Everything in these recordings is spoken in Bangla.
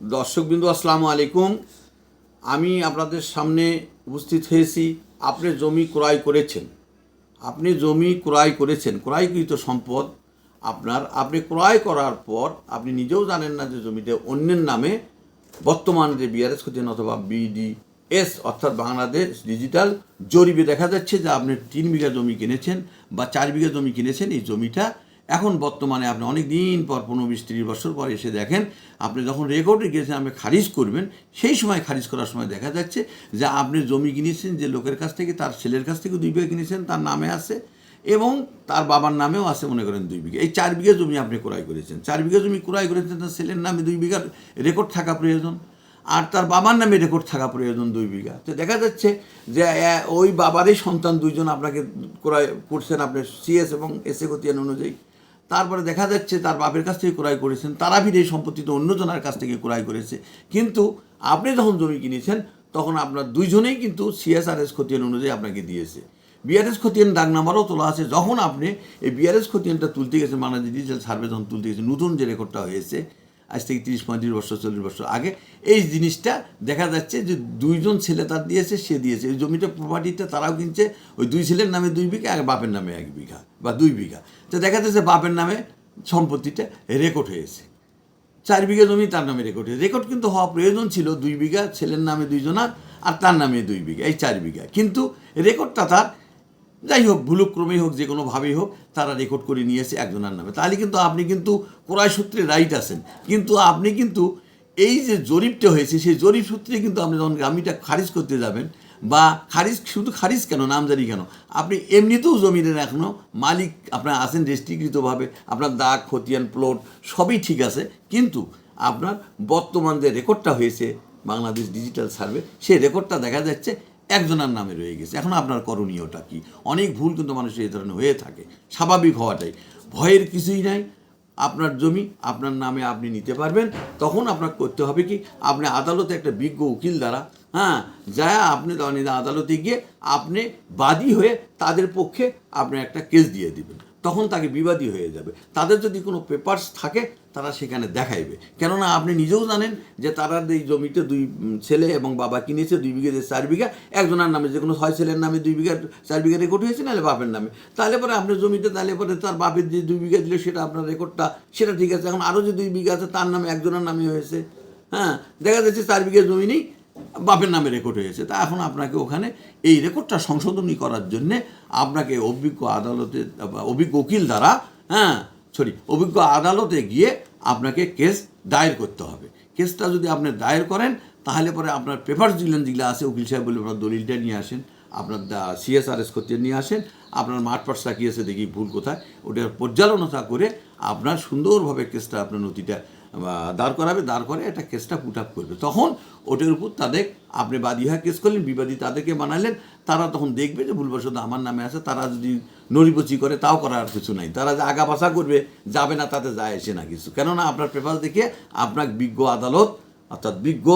দর্শকবৃন্দু, আসসালামু আলাইকুম। আমি আপনাদের সামনে উপস্থিত হয়েছি। আপনি জমি ক্রয় করেছেন। আপনি জমি ক্রয় করেছেন। ক্রয়কৃত সম্পদ আপনার। আপনি ক্রয় করার পর আপনি নিজেও জানেন না যে জমিটা অন্যের নামে বর্তমান যে বিআরএস করছেন অথবা বিডিএস অর্থাৎ বাংলাদেশ ডিজিটাল জরিপে দেখা যাচ্ছে যে আপনি তিন বিঘা জমি কিনেছেন বা চার বিঘা জমি কিনেছেন। এই জমিটা এখন বর্তমানে আপনি অনেক দিন পর পনেরো বিশ ত্রিশ বছর পর এসে দেখেন, আপনি যখন রেকর্ডে গিয়েছেন, আপনি খারিজ করবেন, সেই সময় খারিজ করার সময় দেখা যাচ্ছে যে আপনি জমি কিনেছেন, যে লোকের কাছ থেকে, তার ছেলের কাছ থেকে দুই বিঘা কিনেছেন, তার নামে আছে এবং তার বাবার নামেও আছে মনে করেন দুই বিঘা। এই চার বিঘা জমি আপনি ক্রয় করেছেন। চার বিঘা জমি ক্রয় করেছেন, তার ছেলের নামে দুই বিঘার রেকর্ড থাকা প্রয়োজন আর তার বাবার নামে রেকর্ড থাকা প্রয়োজন দুই বিঘা। তো দেখা যাচ্ছে যে ওই বাবারই সন্তান দুইজন আপনাকে ক্রয় করছেন আপনার সিএস এবং এসএ গতিয়ান অনুযায়ী। তারপরে দেখা যাচ্ছে তার বাপের কাছ থেকে ক্রয় করেছেন তারা এই সম্পত্তি তো অন্যজনের কাছ থেকে ক্রয় করেছে। কিন্তু আপনি যখন জমি কিনেছেন, তখন আপনার দুইজনেই কিন্তু সিএসআরএস খতিয়ান অনুযায়ী আপনাকে দিয়েছে। বিআরএস খতিয়ান ডাক নাম্বারও তোলা আছে। যখন আপনি এই বিআরএস খতিয়ানটা তুলতে গেছেন বাংলাদেশ ডিজিটাল সার্ভে যখন তুলতে গেছে নতুন যে রেকর্ডটা হয়েছে আজ থেকে তিরিশ, পঁয়ত্রিশ বছর, চল্লিশ বছর আগে এই জিনিসটা দেখা যাচ্ছে যে দুইজন ছেলে তার দিয়েছে, সে দিয়েছে। ওই জমিটা প্রপার্টিটা তারাও কিনছে, ওই দুই ছেলের নামে দুই বিঘা আর বাপের নামে এক বিঘা বা দুই বিঘা। তো দেখা যাচ্ছে বাপের নামে সম্পত্তিটা রেকর্ড হয়েছে। চার বিঘা জমি তার নামে রেকর্ড হয়েছে। রেকর্ড কিন্তু হওয়া প্রয়োজন ছিল, দুই বিঘা, ছেলের নামে দুইজনার আর তার নামে দুই বিঘা, এই চার বিঘা। কিন্তু রেকর্ডটা তার যাই হোক ভুলক্রমেই হোক যে কোনোভাবেই হোক, তারা রেকর্ড করে নিয়েছে একজনের নামে। তাহলে কিন্তু আপনি কিন্তু ক্রয় সূত্রে রাইট আছেন। কিন্তু আপনি কিন্তু এই যে জরিপটা হয়েছে, সেই জরিপ সূত্রে কিন্তু আপনি যখন জমিটা খারিজ করতে যাবেন, বা খারিজ, শুধু খারিজ কেন, নামজারি কেন, আপনি এমনিতেও জমিনের এখনও মালিক আপনার আছেন রেস্ট্রিকৃতভাবে আপনার দাগ, খতিয়ান প্লট সবই ঠিক আছে, কিন্তু আপনার বর্তমান যে রেকর্ডটা হয়েছে, বাংলাদেশ ডিজিটাল সার্ভে সেই রেকর্ডটা দেখা যাচ্ছে একজনের নামে রয়ে গেছে। এখন আপনার করণীয়টা কি? অনেক ভুল কিন্তু মানুষের এই ধরনের হয়ে থাকে। স্বাভাবিক হওয়াটাই। ভয়ের কিছুই নাই। আপনার জমি, আপনার নামে আপনি নিতে পারবেন। তখন আপনার করতে হবে কি? আপনি আদালতে একটা বিজ্ঞ উকিল দ্বারা হ্যাঁ যা আপনি আদালতে গিয়ে আপনি বাদী হয়ে তাদের পক্ষে আপনি একটা কেস দিয়ে দিবেন। তখন তাকে বিবাদী হয়ে যাবে। তাদের যদি কোনো পেপারস থাকে, তারা সেখানে দেখাইবে। কেননা আপনি নিজেও জানেন যে তারা এই জমিতে দুই ছেলে এবং বাবা কিনেছে, দুই বিঘা যে চার বিঘা। একজনের নামে যে কোনো ছয় ছেলের নামে দুই বিঘা, চার বিঘা রেকর্ড হয়েছে, নাহলে বাপের নামে। তাহলে পরে আপনার জমিতে, তাহলে পরে তার বাপের যে দুই বিঘা দিলে, সেটা আপনার রেকর্ডটা সেটা ঠিক আছে। এখন আরও যে দুই বিঘা আছে, তার নামে একজনের নামে হয়েছে। হ্যাঁ দেখা যাচ্ছে চার বিঘা জমি নেই। বাপের নামে রেকর্ড হয়েছে। তা এখন আপনাকে ওখানে এই রেকর্ডটা সংশোধনী করার জন্যে আপনাকে অভিজ্ঞ আদালতে, অভিজ্ঞ উকিল দ্বারা হ্যাঁ সরি অভিজ্ঞ আদালতে গিয়ে আপনাকে কেস দায়ের করতে হবে। কেসটা যদি আপনি দায়ের করেন, তাহলে পরে আপনার পেপার দিলেন যেগুলো আছে, উকিল সাহেব বলে আপনার দলিলটা নিয়ে আসেন, আপনার সিএসআরএস করতে নিয়ে আসেন, আপনার মাঠ পাশ তাকিয়েছে দেখি ভুল কোথায়। ওটা পর্যালোচনা করে আপনার সুন্দরভাবে কেসটা আপনার নথিটা দাঁড় করাবে, দাঁড় করে একটা কেসটা পুট আপ করবে। তখন ওটার উপর তাদের, আপনি বাদী হয়ে কেস করলেন, বিবাদী তাদেরকে বানালেন, তারা তখন দেখবে যে ভুলবশত আমার নামে আছে, তারা যদি নড়িবচি করে, তাও করার কিছু নাই। তারা যে আগা পাশা করবে, যাবে না, তাতে যায় এসে না কিছু। কেননা আপনার পেপার দেখে আপনার বিজ্ঞ আদালত, অর্থাৎ বিজ্ঞ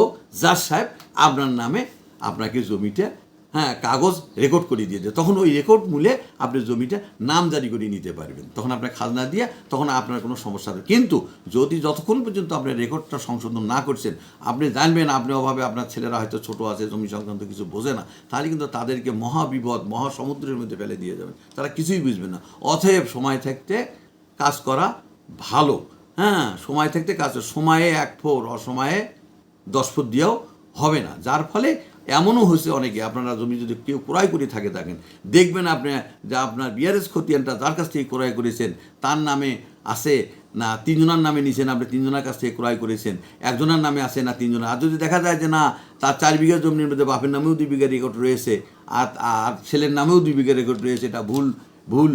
জাজ সাহেব আপনার নামে আপনাকে জমিটা হ্যাঁ কাগজ রেকর্ড করে দিয়ে দেয়। তখন ওই রেকর্ড মূলে আপনি জমিটা নাম জারি করে নিতে পারবেন। তখন আপনার খাজনা দিয়ে তখন আপনার কোনো সমস্যা হবে কিন্তু যদি যতক্ষণ পর্যন্ত আপনি রেকর্ডটা সংশোধন না করছেন, আপনি জানবেন, আপনি অভাবে আপনার ছেলেরা হয়তো ছোট আছে, জমি সংক্রান্ত কিছু বোঝে না, তাহলে কিন্তু তাদেরকে মহাবিপদ, মহাসমুদ্রের মধ্যে ফেলে দিয়ে যাবেন। তারা কিছুই বুঝবে না। অতএব সময় থাকতে কাজ করা ভালো। হ্যাঁ সময় থাকতে কাজ সময়ে এক ফোর অসময়ে দশ ফুট দিয়েও হবে না। যার ফলে এমনও হয়েছে অনেকে, আপনারা জমি যদি কেউ ক্রয় করে থাকে থাকেন দেখবেন আপনি যা আপনার বিআরএস খতিয়ানটা যার কাছ থেকে ক্রয় করেছেন, তার নামে আছে না তিনজনের নামে নিছেন, আপনি তিনজনের কাছ থেকে ক্রয় করেছেন, একজনের নামে আছে না তিনজনের। আর যদি দেখা যায় যে না, তার চার বিঘা জমির মধ্যে বাপের নামেও দুই বিঘা রেকর্ড রয়েছে, আর আর ছেলের নামেও দুই বিঘা রেকর্ড রয়েছে, এটা ভুল ভুল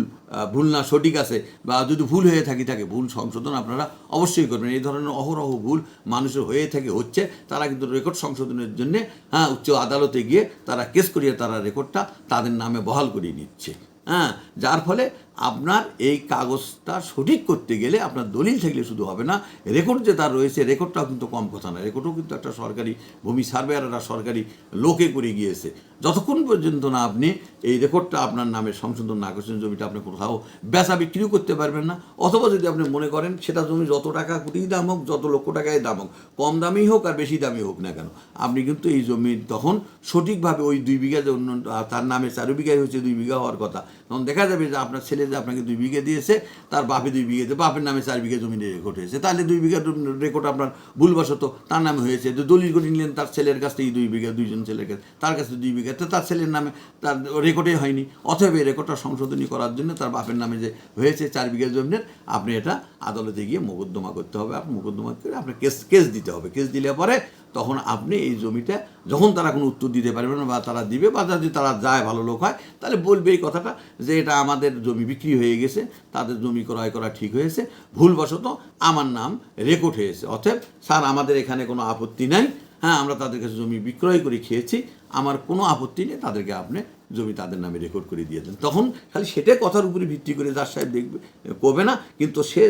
ভুল না সঠিক আছে বা যদি ভুল হয়ে থাকি, থাকে ভুল সংশোধন আপনারা অবশ্যই করবেন। এই ধরনের অহরহ ভুল মানুষের হয়ে থাকে, হচ্ছে তারা কিন্তু রেকর্ড সংশোধনের জন্যে হ্যাঁ উচ্চ আদালতে গিয়ে তারা কেস করিয়ে তারা রেকর্ডটা তাদের নামে বহাল করিয়ে নিচ্ছে। হ্যাঁ যার ফলে আপনার এই কাগজটা সঠিক করতে গেলে আপনার দলিল থাকলে শুধু হবে না। রেকর্ড যে তার রয়েছে রেকর্ডটাও কিন্তু কম কথা না রেকর্ডও কিন্তু একটা সরকারি ভূমি সার্ভেয়াররা সরকারি লোকে করে গিয়েছে। যতক্ষণ পর্যন্ত না আপনি এই রেকর্ডটা আপনার নামে সংশোধন না করছেন, জমিটা আপনি কোথাও বেচা বিক্রিও করতে পারবেন না। অথবা যদি আপনি মনে করেন সেটা জমি যত টাকা কোটিই দাম হোক, যত লক্ষ টাকায় দাম হোক, কম দামি হোক আর বেশি দামি হোক না কেন, আপনি কিন্তু এই জমি তখন সঠিকভাবে ওই দুই বিঘা যে অন্য, তার নামে চার বিঘাই হচ্ছে দুই বিঘা হওয়ার কথা, তখন দেখা যাবে যে আপনার ছেলে যে আপনাকে দুই বিঘে দিয়েছে, তার বাপে দুই বিঘে বাপের নামে চার বিঘা জমি রেকর্ড হয়েছে তাহলে দুই বিঘা রেকর্ড আপনার ভুলবশত তার নামে হয়েছে। যে দলিল করে নিলেন, তার ছেলের কাছ থেকে দুই বিঘা, দুইজন ছেলের কাছে তার কাছে দুই বিঘা, তো তার ছেলের নামে তার রেকর্ডে হয়নি। অথবা এই রেকর্ডটা সংশোধনী করার জন্য তার বাপের নামে যে হয়েছে চার বিঘা জমিনের আপনি এটা আদালতে গিয়ে মোকদ্দমা করতে হবে। আপনি মোকদ্দমা করে আপনার কেস কেস দিতে হবে। কেস দিলে পরে তখন আপনি এই জমিটা যখন তারা কোনো উত্তর দিতে পারবে না বা তারা দিবে বা যদি তারা যায় ভালো লোক হয়, তাহলে বলবে এই কথাটা যে এটা আমাদের জমি বিক্রি হয়ে গেছে, তাদের জমি ক্রয় করা ঠিক হয়েছে, ভুলবশত আমার নাম রেকর্ড হয়েছে। অতএব, স্যার, আমাদের এখানে কোনো আপত্তি নাই। হ্যাঁ আমরা তাদের কাছে জমি বিক্রয় করে খেয়েছি, আমার কোনো আপত্তি নেই, তাদেরকে আপনি জমি তাদের নামে রেকর্ড করে দিয়ে দেন। তখন খালি সেটাই কথার উপরে ভিত্তি করে যার সাহেব দেখবে, করবে না, কিন্তু সে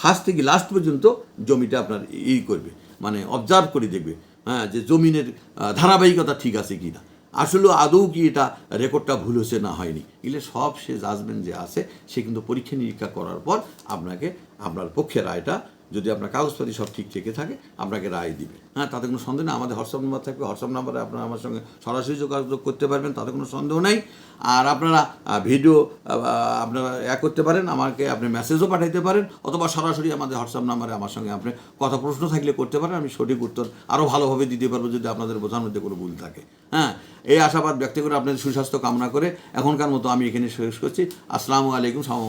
ফার্স্ট থেকে লাস্ট পর্যন্ত জমিটা আপনার ই করবে। মানে অবজার্ভ করে দেখবে হ্যাঁ যে জমিনের ধারাবাহিকতা ঠিক আছে কি না আসলে আদৌ কি এটা রেকর্ডটা ভুল হয়েছে না হয়নি। এগুলো সব সে জাজমেন্ট যে আছে, সে কিন্তু পরীক্ষা নিরীক্ষা করার পর আপনাকে, আপনার পক্ষে রায়টা যদি আপনার কাগজপাতি সব ঠিক থেকে থাকে, আপনাকে রায় দিবে। হ্যাঁ তাতে কোনো সন্দেহ নেই, আমাদের হোয়াটসঅ্যাপ নাম্বার থাকবে, হোয়াটসঅ্যাপ নাম্বারে আপনারা আমার সঙ্গে সরাসরি যোগাযোগ করতে পারবেন, তাতে কোনো সন্দেহ নেই। আর আপনারা ভিডিও আপনারা এক করতে পারেন, আমাকে আপনি মেসেজও পাঠাইতে পারেন, অথবা সরাসরি আমাদের হোয়াটসঅ্যাপ নাম্বারে আমার সঙ্গে আপনি কথা প্রশ্ন থাকলে করতে পারেন, আমি সঠিক উত্তর আরও ভালোভাবে দিতে পারব যদি আপনাদের বোঝার মধ্যে কোনো ভুল থাকে। হ্যাঁ এই আশাবাদ ব্যক্ত করে আপনাদের সুস্বাস্থ্য কামনা করে এখনকার মতো আমি এখানে শেষ করছি। আসসালামু আলাইকুম সামাম